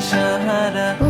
Sahara